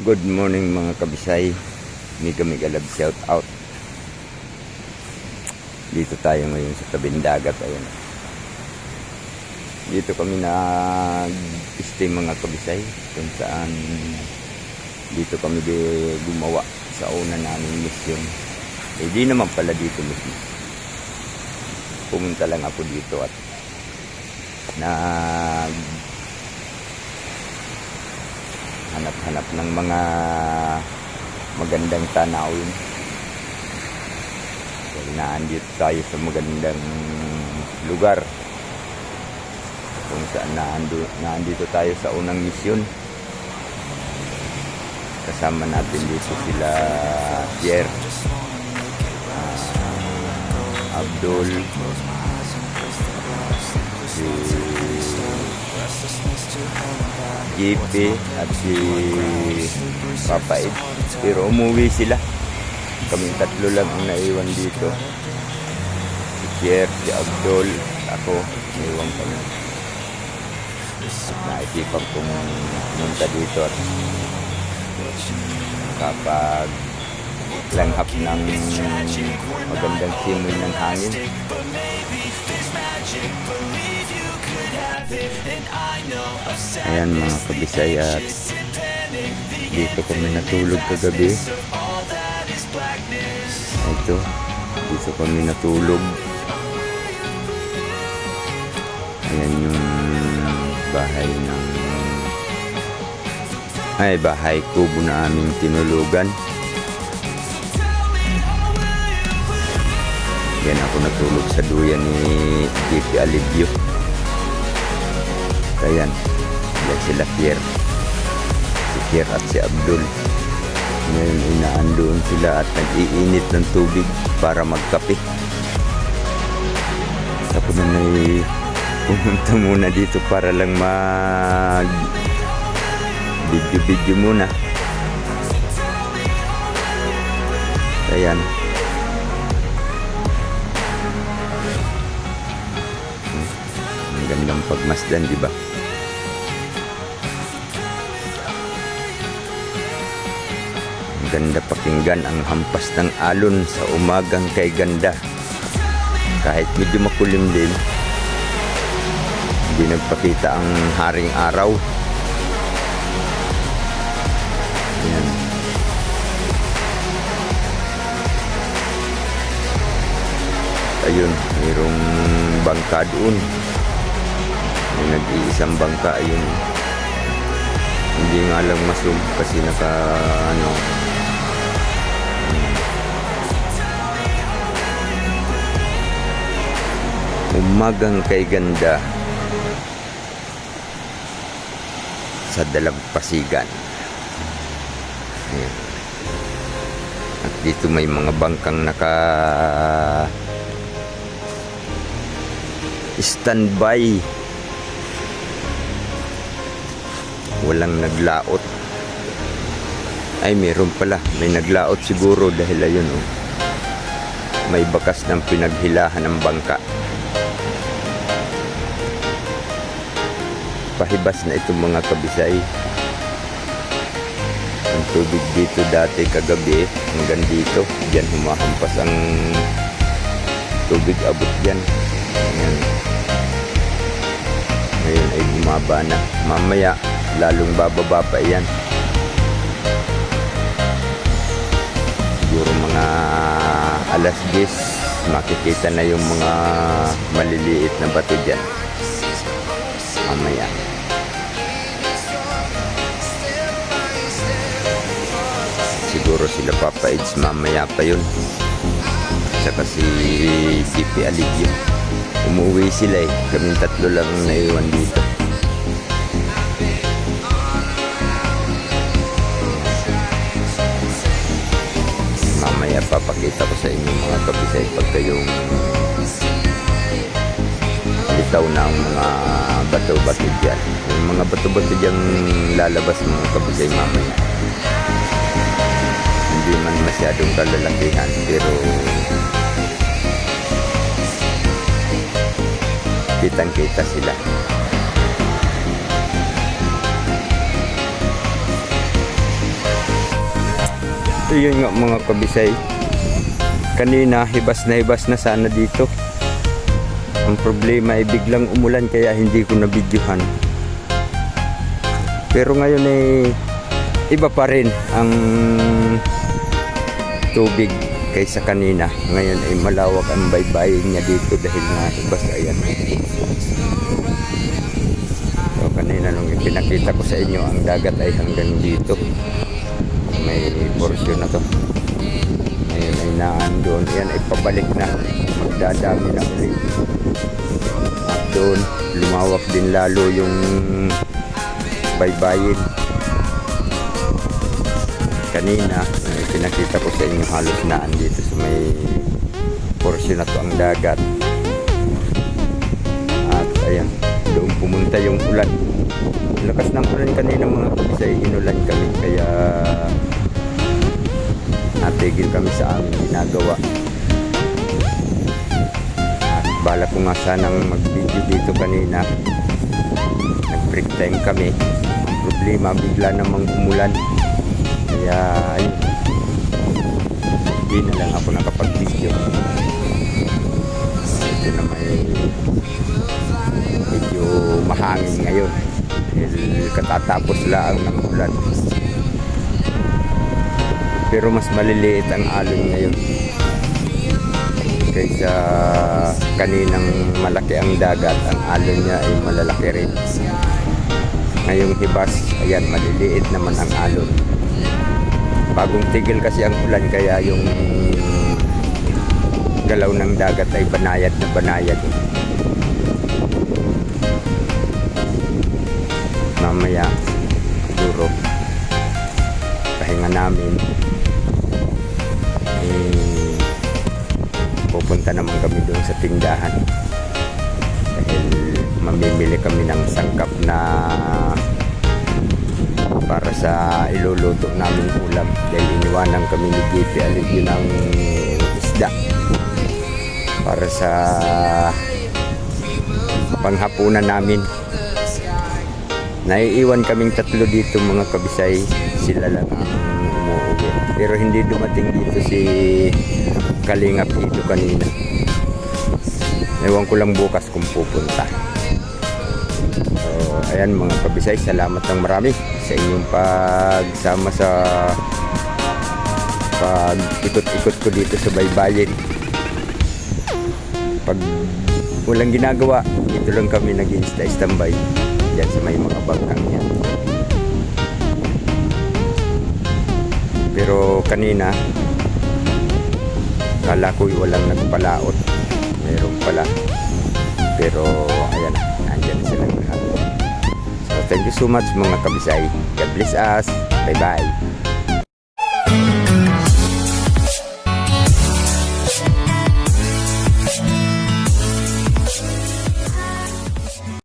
Good morning mga kabisay. Mega love shout out. Dito tayo ngayon sa tabing dagat. Ayan. Dito kami nag-stay mga kabisay. Kung saan dito kami gumawa sa una naming mission. Eh naman pala dito mismo. Pumunta lang ako dito at nag hanap-hanap ng mga magandang tanawin. Dahil naandito tayo sa magandang lugar kung saan naando, naandito tayo sa unang misyon. Kasama natin dito sila Pierre, ah, Abdul, si JP at si Papa Ed. Pero umuwi sila. Kaming tatlo lang ang naiwan dito. Si Pierre, si Abdul, ako, naiwan kami. At naisipan kong pumunta dito at kapag langhap ng magandang simoy ng hangin. Ayan mga kabisay at dito kami natulog kagabi. Ito, dito kami natulog. Ayan yung bahay ng ay bahay kubo na aming tinulugan. Yan ako natulog sa duyan ni JP Alivio. Ayan. Yan sila Pierre. Si Pierre at si Abdul. Ngayon inaandoon sila at nag-iinit ng tubig para magkape. Ako na may pumunta muna dito para lang mag video-video muna. Ayan. Ang gandang pagmasdan, di ba? Ganda pakinggan ang hampas ng alon sa umagang kay ganda. Kahit medyo makulimlim, hindi nagpakita ang haring araw. Ayun, mayroong bangka doon. May nag-iisang bangka, ayun. Hindi nga lang masum kasi naka, ano, umagang kay ganda sa dalampasigan. Ayan. At dito may mga bangkang naka standby. Walang naglaot. Ay, meron pala. May naglaot siguro dahil ayun oh. May bakas ng pinaghilahan ng bangka. Pahibas na itong mga kabisay. Ang tubig dito dati kagabi hanggang dito. Diyan humahampas ang tubig abot dyan. Ayan. Ngayon ay bumaba na. Mamaya, lalong bababa pa yan. Siguro mga alas 10, makikita na yung mga maliliit na bato dyan. Mamaya. Siguro sila Papa Eds mamaya pa yun. Saka si GP Aligyo. Umuwi sila eh. Kaming tatlo lang ang naiwan dito. Mamaya papakita ko sa inyo mga kabisay pagka yung bitaw na ang mga bato-bato dyan. Yung mga bato-bato dyan lalabas mga kabisay mamaya. Hindi man masyadong kalalakihan pero kitang-kita sila. Yun nga mga kabisay. Kanina hibas na hibas na sana dito. Ang problema ay biglang umulan kaya hindi ko nabidyohan. Pero ngayon ay iba pa rin ang tubig kaysa kanina. Ngayon ay malawak ang baybayin niya dito dahil nga hibas ayan. So kanina nung ipinakita ko sa inyo ang dagat ay hanggang dito. May portion na to. Ay naandun. Yan ay pabalik na. Magdadami na ulit. At doon, lumawak din lalo yung baybayin. Kanina, ay pinakita ko sa inyo halos na andito sa may portion na to ang dagat. At ayan, doon pumunta yung ulan. Lakas ng ulan kanina mga kabisay, inulan kami kaya natigil kami sa aming ginagawa. At bala ko nga sanang mag-video dito kanina. Nag-break time kami. Ang problema, bigla namang umulan. Kaya, ayun. Hindi na lang ako nakapag-video. Ito na may medyo mahangin ngayon. Dahil katatapos lang ng ulan. Pero mas maliliit ang alon ngayon. Kaysa kaninang malaki ang dagat, ang alon niya ay malalaki rin. Ngayong hibas, ayan, maliliit naman ang alon. Bagong tigil kasi ang ulan, kaya yung galaw ng dagat ay banayad na banayad. Mamaya, siguro, pahinga namin, pupunta naman kami doon sa tindahan. Dahil mamimili kami ng sangkap na para sa iluluto namin ulam. Dahil iniwanan kami ni JP Alivio ng isda. Para sa panghapunan namin. Naiiwan kaming tatlo dito mga kabisay. Sila lang ang pero hindi dumating dito si Kalingap dito kanina. Ewan ko lang bukas kung pupunta. So ayan mga kabisay salamat ng marami sa inyong pagsama sa pag ikot-ikot ko dito sa baybayin. Pag walang ginagawa dito lang kami nag-insta-standby dyan sa may mga bangkang yan pero kanina kala ko'y walang nagpalaot. Meron pala. Pero ayan andyan silang lahat. So thank you so much mga kabisay. God bless us. Bye bye